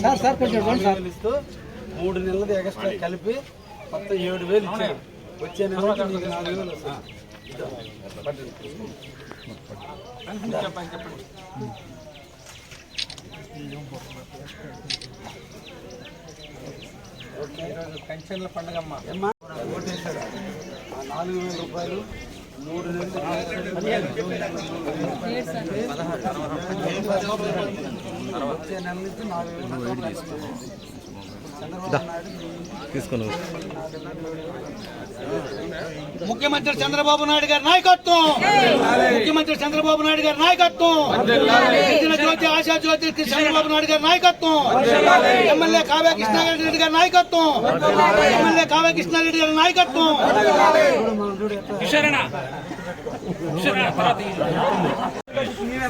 ఇస్తూ మూడు నెలలది ఎక్స్ట్రా కలిపి మొత్తం ఏడు వేలు ఇచ్చారు. వచ్చే నాలుగు వేలు. చెప్పండి చెప్పండి. పెన్షన్ల పండుగమ్మ ఏమ్మా? ఓటేశారు ఆ నాలుగు వేల రూపాయలు. మూడు నెలలు తీసుకొని ముఖ్యమంత్రి చంద్రబాబు నాయుడు గారి నాయకత్వం. ముఖ్యమంత్రి చంద్రబాబు నాయుడు గారి నాయకత్వం. జ్యోతి ఆశా జ్యోతి చంద్రబాబు నాయుడు గారి నాయకత్వం. ఎమ్మెల్యే కావ్య కృష్ణారెడ్డి గారి నాయకత్వం. ఎమ్మెల్యే కావ్య కృష్ణారెడ్డి గారి నాయకత్వం.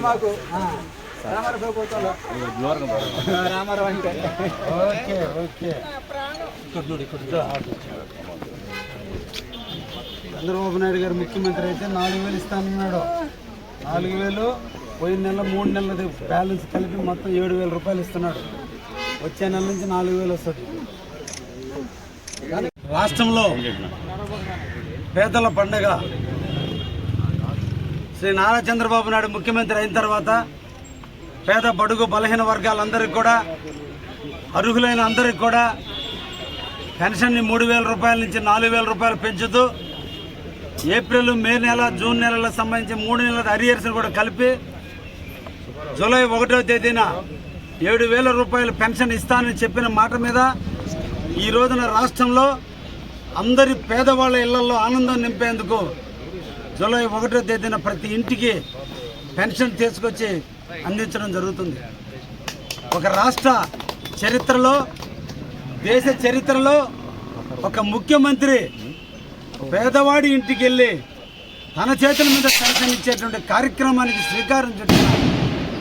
మాకు రామారావు అంటే ఓకే ఓకే చంద్రబాబు నాయుడు గారు ముఖ్యమంత్రి అయితే నాలుగు వేలు ఇస్తానన్నాడు. నాలుగు వేలు పోయిన నెల మూడు నెలలది బ్యాలెన్స్ కలిపి మొత్తం ఏడు వేల రూపాయలు ఇస్తున్నాడు. వచ్చే నెల నుంచి నాలుగు వేలు వస్తుంది. రాష్ట్రంలో పేదల పండగ. శ్రీ నారా చంద్రబాబు నాయుడు ముఖ్యమంత్రి అయిన తర్వాత పేద బడుగు బలహీన వర్గాలందరికీ కూడా అర్హులైన అందరికి కూడా పెన్షన్ని మూడు వేల రూపాయల నుంచి నాలుగు వేల రూపాయలు పెంచుతూ ఏప్రిల్ మే నెల జూన్ నెలలకు సంబంధించి మూడు నెలల అరియర్స్ని కూడా కలిపి జూలై ఒకటో తేదీన ఏడు వేల రూపాయలు పెన్షన్ ఇస్తానని చెప్పిన మాట మీద ఈ రోజున రాష్ట్రంలో అందరి పేదవాళ్ళ ఇళ్ళలో ఆనందం నింపేందుకు జూలై ఒకటో తేదీన ప్రతి ఇంటికి పెన్షన్ తీసుకొచ్చి అందించడం జరుగుతుంది. ఒక రాష్ట్ర చరిత్రలో దేశ చరిత్రలో ఒక ముఖ్యమంత్రి పేదవాడి ఇంటికి వెళ్ళి తన చేతుల మీద పెన్షన్ ఇచ్చేటువంటి కార్యక్రమానికి శ్రీకారం చుట్టిన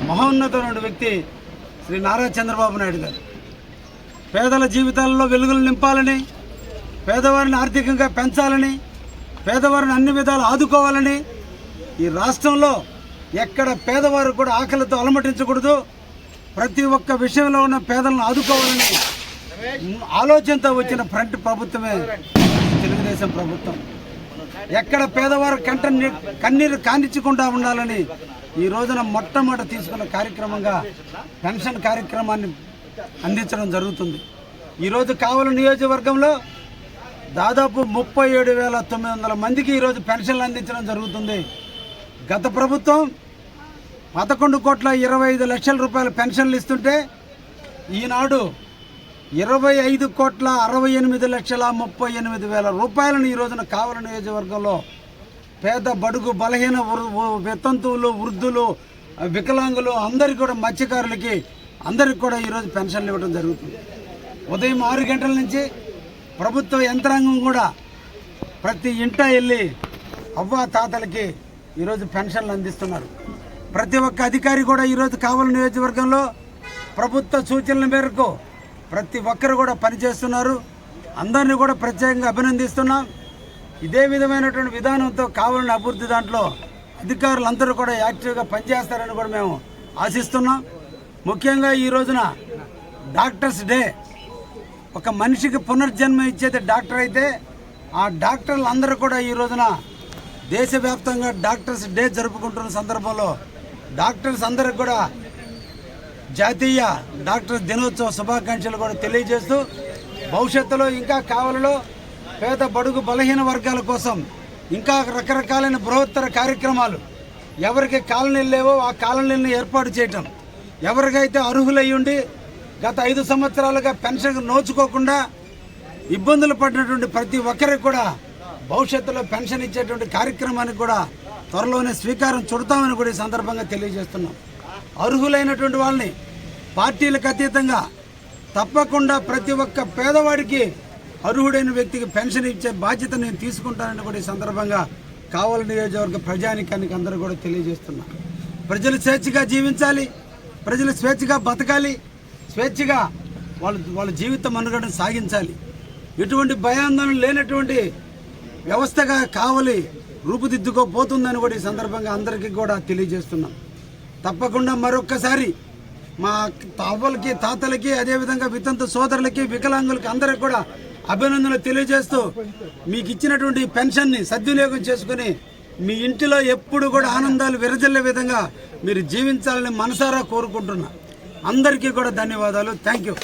మహోన్నతమైన వ్యక్తి శ్రీ నారా చంద్రబాబు నాయుడు గారు. పేదల జీవితాలలో వెలుగులు నింపాలని పేదవారిని ఆర్థికంగా పెంచాలని పేదవారిని అన్ని విధాలు ఆదుకోవాలని ఈ రాష్ట్రంలో ఎక్కడ పేదవారు కూడా ఆకలితో అలమటించకూడదు. ప్రతి ఒక్క విషయంలో ఉన్న పేదలను ఆదుకోవాలని ఆలోచనతో వచ్చిన ఫ్రంట్ ప్రభుత్వమే తెలుగుదేశం ప్రభుత్వం. ఎక్కడ పేదవారు కంట కన్నీరు కానిచ్చకుండా ఉండాలని ఈ రోజున మొట్టమొదటి తీసుకున్న కార్యక్రమంగా పెన్షన్ కార్యక్రమాన్ని అందించడం జరుగుతుంది. ఈరోజు కావలి నియోజకవర్గంలో దాదాపు ముప్పై ఏడు వేల తొమ్మిది వందల మందికి ఈరోజు పెన్షన్లు అందించడం జరుగుతుంది. గత ప్రభుత్వం పదకొండు కోట్ల ఇరవై ఐదు లక్షల రూపాయల పెన్షన్లు ఇస్తుంటే ఈనాడు ఇరవై ఐదు కోట్ల అరవై ఎనిమిది లక్షల ముప్పై ఎనిమిది వేల రూపాయలను ఈ రోజున కావలి నియోజకవర్గంలో పేద బడుగు బలహీన వృ- వితంతువులు వృద్ధులు వికలాంగులు అందరికీ కూడా మత్స్యకారులకి అందరికి కూడా ఈరోజు పెన్షన్లు ఇవ్వడం జరుగుతుంది. ఉదయం ఆరు గంటల నుంచి ప్రభుత్వ యంత్రాంగం కూడా ప్రతి ఇంట వెళ్ళి అవ్వ తాతలకి ఈరోజు పెన్షన్లు అందిస్తున్నారు. ప్రతి ఒక్క అధికారి కూడా ఈరోజు కావలి నియోజకవర్గంలో ప్రభుత్వ సూచనల మేరకు ప్రతి ఒక్కరు కూడా పనిచేస్తున్నారు. అందరినీ కూడా ప్రత్యేకంగా అభినందిస్తున్నాం. ఇదే విధమైనటువంటి విధానంతో కావాలని అభివృద్ధి దాంట్లో అధికారులందరూ కూడా యాక్టివ్గా పనిచేస్తారని కూడా మేము ఆశిస్తున్నాం. ముఖ్యంగా ఈ రోజున డాక్టర్స్ డే. ఒక మనిషికి పునర్జన్మ ఇచ్చేది డాక్టర్ అయితే ఆ డాక్టర్లు అందరూ కూడా ఈ రోజున దేశవ్యాప్తంగా డాక్టర్స్ డే జరుపుకుంటున్న సందర్భంలో డాక్టర్స్ అందరికి కూడా జాతీయ డాక్టర్స్ దినోత్సవ శుభాకాంక్షలు కూడా తెలియజేస్తూ భవిష్యత్తులో ఇంకా కావలలో పేద బడుగు బలహీన వర్గాల కోసం ఇంకా రకరకాలైన బృహత్తర కార్యక్రమాలు ఎవరికి కాలనీలు లేవో ఆ కాలనీలను ఏర్పాటు చేయటం. ఎవరికైతే అర్హులయ్యుండి గత ఐదు సంవత్సరాలుగా పెన్షన్ నోచుకోకుండా ఇబ్బందులు పడినటువంటి ప్రతి ఒక్కరికి కూడా భవిష్యత్తులో పెన్షన్ ఇచ్చేటువంటి కార్యక్రమానికి కూడా త్వరలోనే స్వీకారం చుడతామని కూడా ఈ సందర్భంగా తెలియజేస్తున్నాం. అర్హులైనటువంటి వాళ్ళని పార్టీలకు అతీతంగా తప్పకుండా ప్రతి ఒక్క పేదవాడికి అర్హుడైన వ్యక్తికి పెన్షన్ ఇచ్చే బాధ్యత నేను తీసుకుంటానని కూడా ఈ సందర్భంగా కావలి నియోజకవర్గ ప్రజానికానికి అందరూ కూడా తెలియజేస్తున్నా. ప్రజలు స్వేచ్ఛగా జీవించాలి ప్రజలు స్వేచ్ఛగా బతకాలి స్వేచ్ఛగా వాళ్ళ వాళ్ళ జీవితం మనుగడను సాగించాలి. ఎటువంటి భయాందోళన లేనటువంటి వ్యవస్థగా కావలి రూపుదిద్దుకోపోతుందని కూడా ఈ సందర్భంగా అందరికీ కూడా తెలియజేస్తున్నాం. తప్పకుండా మరొక్కసారి మా తాతలకి తాతలకి అదేవిధంగా వితంతు సోదరులకి వికలాంగులకి అందరికి కూడా అభినందనలు తెలియజేస్తూ మీకు ఇచ్చినటువంటి పెన్షన్ని సద్వినియోగం చేసుకుని మీ ఇంటిలో ఎప్పుడు కూడా ఆనందాలు విరజల్లే విధంగా మీరు జీవించాలని మనసారా కోరుకుంటున్నా. అందరికీ కూడా ధన్యవాదాలు. Thank you.